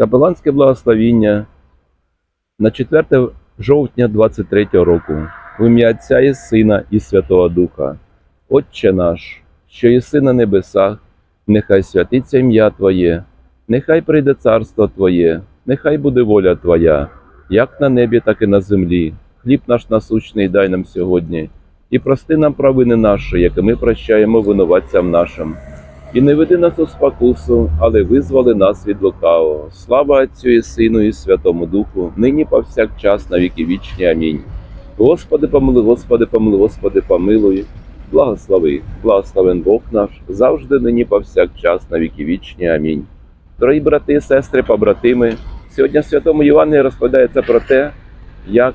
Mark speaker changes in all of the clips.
Speaker 1: Капеланське благословіння на 4 жовтня 23 року в ім'я Отця і Сина і Святого Духа. Отче наш, що єси на небесах, нехай святиться ім'я Твоє, нехай прийде царство Твоє, нехай буде воля Твоя, як на небі, так і на землі. Хліб наш насущний дай нам сьогодні, і прости нам провини наші, як і ми прощаємо винуватцям нашим. І не веди нас у спокусу, але визволи нас від лукавого. Слава Отцю і Сину і Святому Духу, нині повсякчас на віки вічні. Амінь. Господи, помилуй, Господи, помилуй, Господи, помилуй. Благослови, благословен Бог наш, завжди нині повсякчас на віки вічні. Амінь. Дорогі брати, сестри, побратими, сьогодні Святому Євангелії розповідається про те, як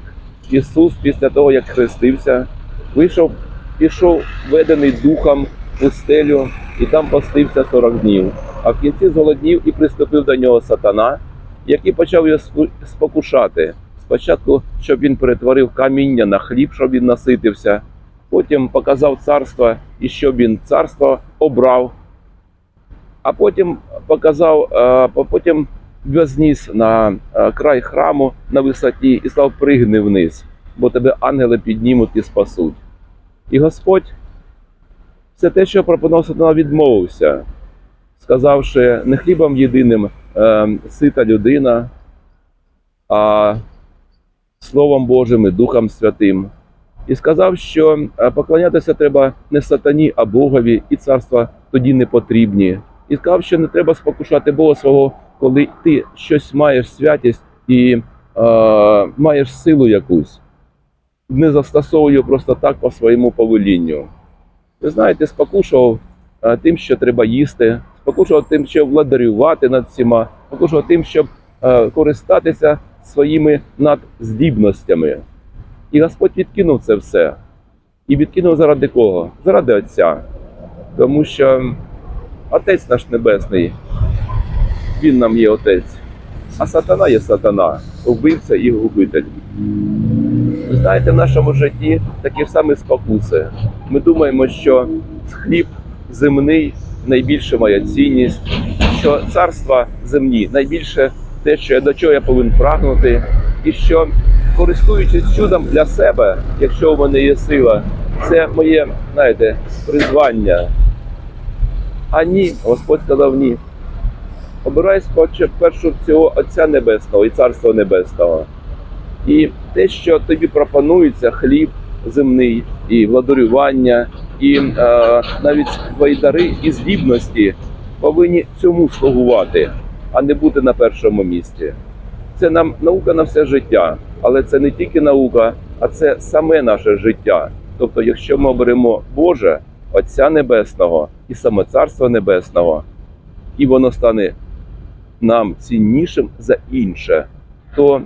Speaker 1: Ісус після того, як хрестився, вийшов, пішов ведений духом пустелю і там постився 40 днів. А в кінці зголоднів і приступив до нього сатана, який почав його спокушати. Спочатку, щоб він перетворив каміння на хліб, щоб він наситився. Потім показав царство, і щоб він царство обрав. А потім показав, е, потім возніс на е, край храму на висоті і став пригни вниз, бо тебе ангели піднімуть і спасуть. І Господь все те, що пропонував сатана, відмовився, сказавши, не хлібом єдиним е, сита людина, а Словом Божим і Духом Святим. І сказав, що е, поклонятися треба не сатані, а Богові, і царства тоді не потрібні. І сказав, що не треба спокушати Бога свого, коли ти щось маєш святість і е, маєш силу якусь. Не застосовуй його просто так по своєму повелінню. Ви знаєте, спокушував е, тим, що треба їсти, спокушував тим, щоб владарювати над всіма, спокушував тим, щоб е, користатися своїми надздібностями. І Господь відкинув це все. І відкинув заради кого? Заради Отця. Тому що Отець наш Небесний, Він нам є Отець, а сатана є сатана, вбивця і губитель. Ви знаєте, в нашому житті такі ж самі спокуси. Ми думаємо, що хліб земний найбільше моя цінність, що царства земні найбільше те, що я до чого я повинен прагнути, і що користуючись чудом для себе, якщо у мене є сила, це моє, знаєте, призвання. А ні, Господь сказав ні. Обирай спочатку першу всього Отця Небесного і Царства Небесного. І те, що тобі пропонується, хліб земний, і владарювання, і е, навіть твої дари і здібності повинні цьому слугувати, а не бути на першому місці. Це нам наука на все життя, але це не тільки наука, а це саме наше життя. Тобто, якщо ми оберемо Боже, Отця Небесного і саме Царство Небесного, і воно стане нам ціннішим за інше, то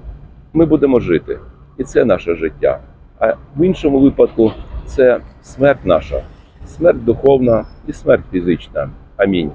Speaker 1: ми будемо жити. І це наше життя. А в іншому випадку це смерть наша, смерть духовна і смерть фізична. Амінь.